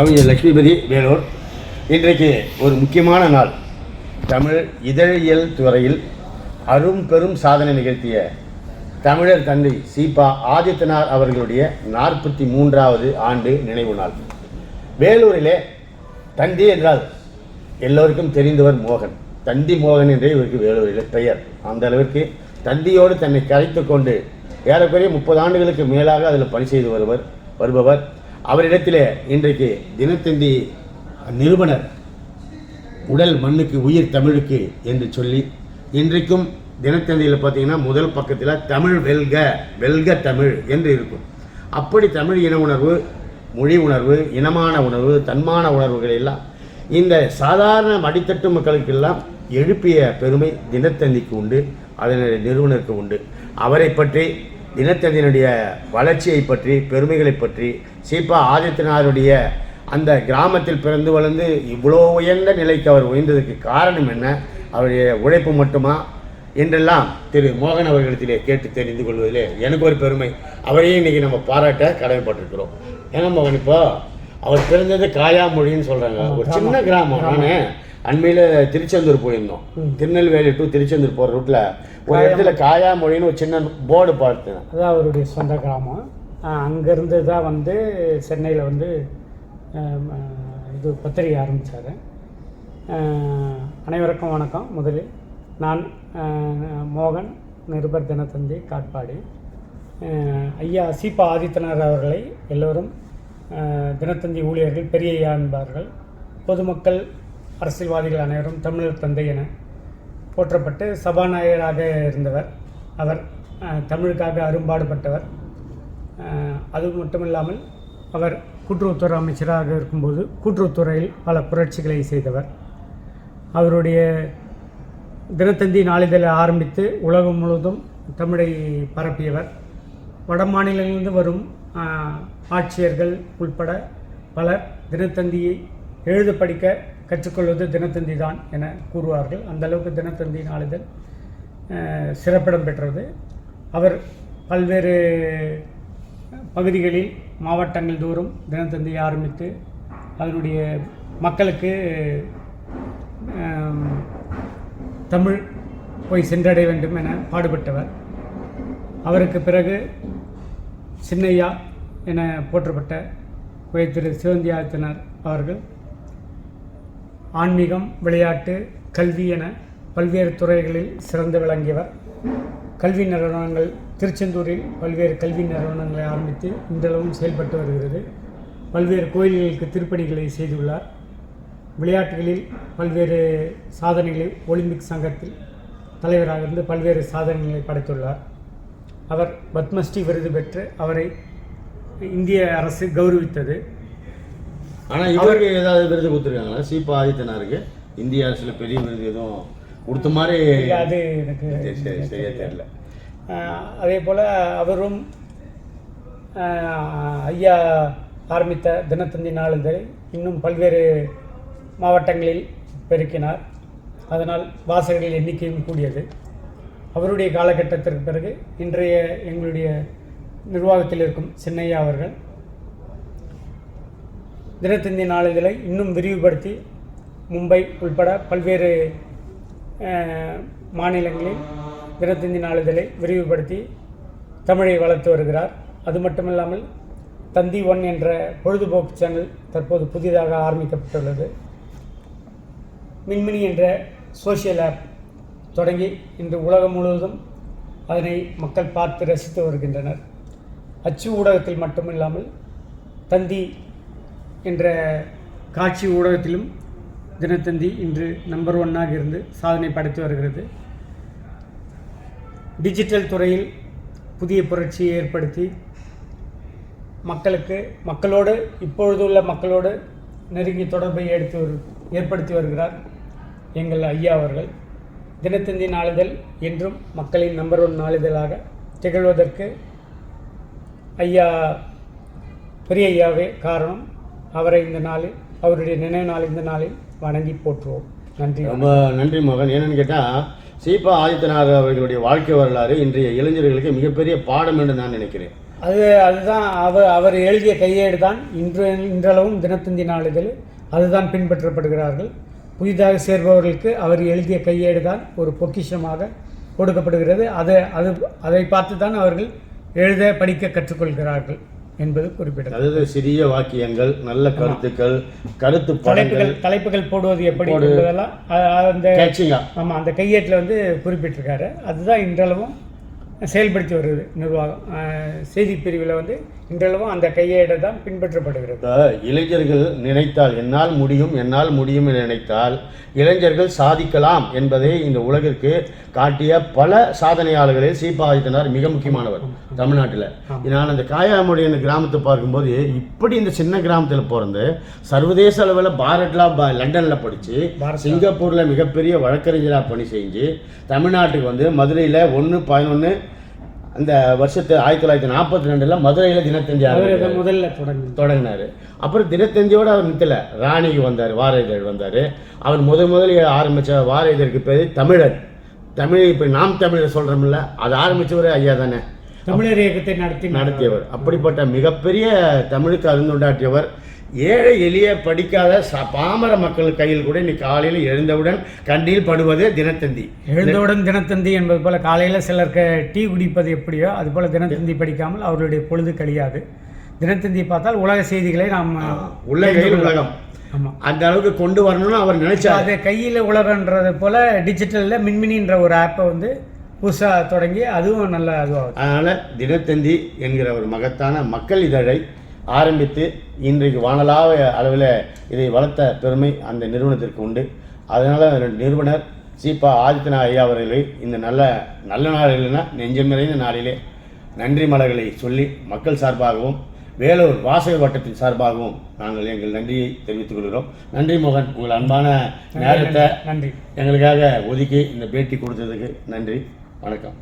கவிஞர் லட்சுமிபதி வேலூர். இன்றைக்கு ஒரு முக்கியமான நாள். தமிழ் இதழியல் துறையில் அரும் பெரும் சாதனை நிகழ்த்திய தமிழர் தந்தை சீபா ஆதித்தனார் அவர்களுடைய நாற்பத்தி மூன்றாவது ஆண்டு நினைவு நாள். வேலூரிலே தந்தி என்றால் எல்லோருக்கும் தெரிந்தவர் மோகன். தந்தி மோகன் என்றே இவருக்கு வேலூரில் பெயர். அந்த அளவிற்கு தந்தியோடு தன்னை கரைத்து கொண்டு ஏறக்குறைய முப்பது ஆண்டுகளுக்கு மேலாக அதில் பணி செய்து வருவர் வருபவர். அவரிடத்திலே இன்றைக்கு தினத்தந்தி நிறுவனர் உடல் மண்ணுக்கு உயிர் தமிழுக்கு என்று சொல்லி இன்றைக்கும் தினத்தந்தியில் பார்த்தீங்கன்னா முதல் பக்கத்தில் தமிழ் வெல்க வெல்க தமிழ் என்று இருக்கும். அப்படி தமிழ் இன உணர்வு மொழி உணர்வு இனமான உணர்வு தன்மான உணர்வுகள் எல்லாம் இந்த சாதாரண அடித்தட்டு மக்களுக்கெல்லாம் எழுப்பிய பெருமை தினத்தந்திக்கு உண்டு அதனுடைய நிறுவனருக்கு உண்டு. அவரை பற்றி தினத்தந்தியினுடைய வளர்ச்சியை பற்றி பெருமைகளை பற்றி சீபா ஆதித்யநாதருடைய அந்த கிராமத்தில் பிறந்து வளர்ந்து இவ்வளோ உயர்ந்த நிலைக்கு அவர் உயர்ந்ததுக்கு காரணம் என்ன? அவருடைய உழைப்பு மட்டுமா? என்றெல்லாம் திரு மோகன் அவர்களிடத்திலே கேட்டு தெரிந்து கொள்வதிலே எனக்கு ஒரு பெருமை. அவரையும் இன்னைக்கு நம்ம பாராட்ட கடமைப்பட்டிருக்கிறோம். ஏன்னா மோகன் இப்போ அவர் பிறந்தது காயாமொழின்னு சொல்கிறாங்க ஒரு சின்ன கிராமம். நான் அண்மையில் திருச்செந்தூர் போயிருந்தோம். திருநெல்வேலி டு திருச்செந்தூர் போகிற ரூட்டில் ஒரு இடத்துல காயாமொழின்னு ஒரு சின்ன போர்டு பார்த்தேன். அதுதான் அவருடைய சொந்த கிராமம். அங்கேருந்து தான் வந்து சென்னையில் வந்து இது பத்திரிகை ஆரம்பித்தார் அனைவருக்கும் வணக்கம். முதலில் நான் மோகன் நிருபர் தினத்தந்தி காட்பாடி. ஐயா சீபா ஆதித்தனார் அவர்களை எல்லோரும் தினத்தந்தி ஊழியர்கள் பெரிய என்பார்கள். பொதுமக்கள் அரசியல்வாதிகள் அனைவரும் தமிழர் தந்தை என போற்றப்பட்டு சபாநாயகராக இருந்தவர். அவர் தமிழுக்காக அரும்பாடுபட்டவர். அது அது மட்டுமில்லாமல் அவர் கூட்டுறவுத்துறை அமைச்சராக இருக்கும்போது கூட்டுறவுத்துறையில் பல புரட்சிகளை செய்தவர். அவருடைய தினத்தந்தி நாளிதழை ஆரம்பித்து உலகம் முழுவதும் தமிழை பரப்பியவர். வட மாநிலங்களிலிருந்து வரும் ஆட்சியர்கள் உட்பட பலர் தினத்தந்தியை எழுத படிக்க கற்றுக்கொள்வது தினத்தந்தி தான் என கூறுவார்கள். அந்தளவுக்கு தினத்தந்தி நாளிதழ் சிறப்பிடம் பெற்றது. அவர் பல்வேறு பகுதிகளில் மாவட்டங்கள் தோறும் தினத்தந்தியை ஆரம்பித்து அதனுடைய மக்களுக்கு தமிழ் போய் சென்றடைய வேண்டும் என பாடுபட்டவர். அவருக்கு பிறகு சின்னையா என போற்றப்பட்ட உயர் திரு சிவந்தி அவர்கள் ஆன்மீகம் விளையாட்டு கல்வி என பல்வேறு துறைகளில் சிறந்து விளங்கியவர். கல்வி நிறுவனங்கள் திருச்செந்தூரில் பல்வேறு கல்வி நிறுவனங்களை ஆரம்பித்து இன்றளவும் செயல்பட்டு வருகிறது. பல்வேறு கோயில்களுக்கு திருப்பணிகளை செய்துள்ளார். விளையாட்டுகளில் பல்வேறு சாதனைகளை ஒலிம்பிக் சங்கத்தில் தலைவராக இருந்து பல்வேறு சாதனைகளை படைத்துள்ளார். அவர் பத்மஸ்ரீ விருது பெற்று அவரை இந்திய அரசு கௌரவித்தது. ஆனால் இவருக்கு ஏதாவது விருது கொடுத்துருக்காங்களா? சீபா ஆதித்தனாருக்கு? இந்திய அரசில் பெரிய விருது எதுவும் கொடுத்த மாதிரி அது எனக்கு சரி, சரி, சரியா தெரியல. அதே போல் அவரும் ஐயா ஆரம்பித்த தினத்தந்தி நாளிதழை இன்னும் பல்வேறு மாவட்டங்களில் பெருக்கினார். அதனால் வாசகர்கள் எண்ணிக்கையும் கூடியது. அவருடைய காலகட்டத்திற்கு பிறகு இன்றைய எங்களுடைய நிர்வாகத்தில் இருக்கும் சின்னையா அவர்கள் தினத்தந்தி நாளிதழை இன்னும் விரிவுபடுத்தி மும்பை உள்பட பல்வேறு மாநிலங்களில் தினத்தந்தி நாளிதழை விரிவுபடுத்தி தமிழை வளர்த்து வருகிறார். அது மட்டுமில்லாமல் தந்தி ஒன் என்ற பொழுதுபோக்கு சேனல் தற்போது புதிதாக ஆரம்பிக்கப்பட்டுள்ளது. மின்மினி என்ற சோஷியல் ஆப் தொடங்கி இன்று உலகம் முழுவதும் அதனை மக்கள் பார்த்து ரசித்து வருகின்றனர். அச்சு ஊடகத்தில் மட்டுமில்லாமல் தந்தி என்ற காட்சி ஊடகத்திலும் தினத்தந்தி இன்று நம்பர் ஒன்னாக இருந்து சாதனை படைத்து வருகிறது. டிஜிட்டல் துறையில் புதிய புரட்சியை ஏற்படுத்தி மக்களுக்கு மக்களோடு இப்பொழுது உள்ள மக்களோடு நெருங்கிய தொடர்பை எடுத்து வரு- ஏற்படுத்தி வருகிறார் எங்கள் ஐயா அவர்கள். தினத்தந்தி நாளிதழ் என்றும் மக்களின் நம்பர் ஒன் நாளிதழாக திகழ்வதற்கு ஐயா பெரிய ஐயாவே காரணம். அவரை இந்த நாளில் அவருடைய நினைவு நாள் இந்த நாளில் வணங்கி போற்றுவோம். நன்றி. ரொம்ப நன்றி மகன். என்னன்னு கேட்டால் சீபா ஆதித்தனார் அவர்களுடைய வாழ்க்கை வரலாறு இன்றைய இளைஞர்களுக்கு மிகப்பெரிய பாடம் என்று நான் நினைக்கிறேன். அது அதுதான் அவர் அவர் எழுதிய கையேடு தான் இன்று இன்றளவும் தினத்தந்தி நாளிதழ். அதுதான் பின்பற்றப்படுகிறார்கள். புதிதாக சேர்பவர்களுக்கு அவர் எழுதிய கையேடு தான் ஒரு பொக்கிஷமாக கொடுக்கப்படுகிறது அதை அது அதை பார்த்து தான் அவர்கள் எழுத படிக்க கற்றுக்கொள்கிறார்கள் என்பது குறிப்பிடத்தக்கது. அதாவது சிறிய வாக்கியங்கள் நல்ல கருத்துக்கள் கருத்து தலைப்புகள் தலைப்புகள் போடுவது எப்படி என்பதெல்லாம் அந்த ஆமாம் அந்த கையேட்டில் வந்து குறிப்பிட்டிருக்காரு. அதுதான் இன்றளவும் செயல்படுத்தி வருது நிர்வாகம். செய்தி பிரிவில் வந்து இன்றளவும் அந்த கையேடை தான் பின்பற்றப்படுகிறது. இளைஞர்கள் நினைத்தால் என்னால் முடியும் என்னால் முடியும் என நினைத்தால் இளைஞர்கள் சாதிக்கலாம் என்பதை இந்த உலகிற்கு காட்டிய பல சாதனையாளர்களில் சீபா ஆதித்தனார் மிக முக்கியமானவர் தமிழ்நாட்டில். நான் அந்த காயாமொழியின் கிராமத்தை பார்க்கும்போது இப்படி இந்த சின்ன கிராமத்தில் பிறந்து சர்வதேச அளவில் பாரட்லா ப- லண்டன்ல படித்து சிங்கப்பூரில் மிகப்பெரிய வழக்கறிஞராக பணி செஞ்சு தமிழ்நாட்டுக்கு வந்து மதுரையில் ஒன்று பதினொன்று அந்த வருஷத்து ஆயிரத்தி தொள்ளாயிரத்தி நாற்பத்தி ரெண்டில் மதுரையில் தினத்தந்தி முதல்ல தொடங்கி தொடங்கினார். அப்புறம் தினத்தந்தியோடு அவர் நிற்கல ராணிக்கு வந்தார் வார இதழ் வந்தார். அவர் முதல் முதலில் ஆரம்பித்த வார இதழுக்கு பேர் தமிழர். தமிழ் இப்போ நாம் தமிழர் சொல்கிறோம்ல அதை ஆரம்பித்தவர் ஐயா தானே. தமிழர் இயக்கத்தை நடத்தி நடத்தியவர். அப்படிப்பட்ட மிகப்பெரிய தமிழுக்கு அருந்துண்டாற்றியவர் ஏழை எளிய படிக்காத ச பாமர மக்கள் கையில் கூட இன்னைக்கு காலையில் எழுந்தவுடன் கண்ணில் படுவது தினத்தந்தி. எழுந்தவுடன் தினத்தந்தி என்பது போல காலையில் சிலர் க டீ குடிப்பது எப்படியோ அதுபோல் தினத்தந்தி படிக்காமல் அவருடைய பொழுது கழியாது. தினத்தந்தி பார்த்தால் உலக செய்திகளை நாம் உள்ள கையில் உலகம். ஆமாம் அந்த அளவுக்கு கொண்டு வரணும்னு அவர் நினைச்சார். அது கையில் உலகன்றது போல் டிஜிட்டலில் மின்மினின்ற ஒரு ஆப்பை வந்து புதுசாக தொடங்கி அதுவும் நல்ல அதுவாகுது அதனால் தினத்தந்தி என்கிற ஒரு மகத்தான மக்கள் இதழை ஆரம்பித்து இன்றைக்கு வானலாவ அளவில் இதை வளர்த்த பெருமை அந்த நிறுவனத்திற்கு உண்டு. அதனால் நிறுவனர் சீபா ஆதித்யநாத் ஐயா அவர்களை இந்த நல்ல நல்ல நாள் இல்லைன்னா நெஞ்சம் நிறைந்த நாளிலே நன்றி மலர்களை சொல்லி மக்கள் சார்பாகவும் வேலூர் வாசக வட்டத்தின் சார்பாகவும் நாங்கள் எங்கள் நன்றியை தெரிவித்துக் கொள்கிறோம். நன்றி மோகன் உங்கள் அன்பான நேரத்தை நன்றி. எங்களுக்காக ஒதுக்கி இந்த பேட்டி கொடுத்ததுக்கு நன்றி. வணக்கம்.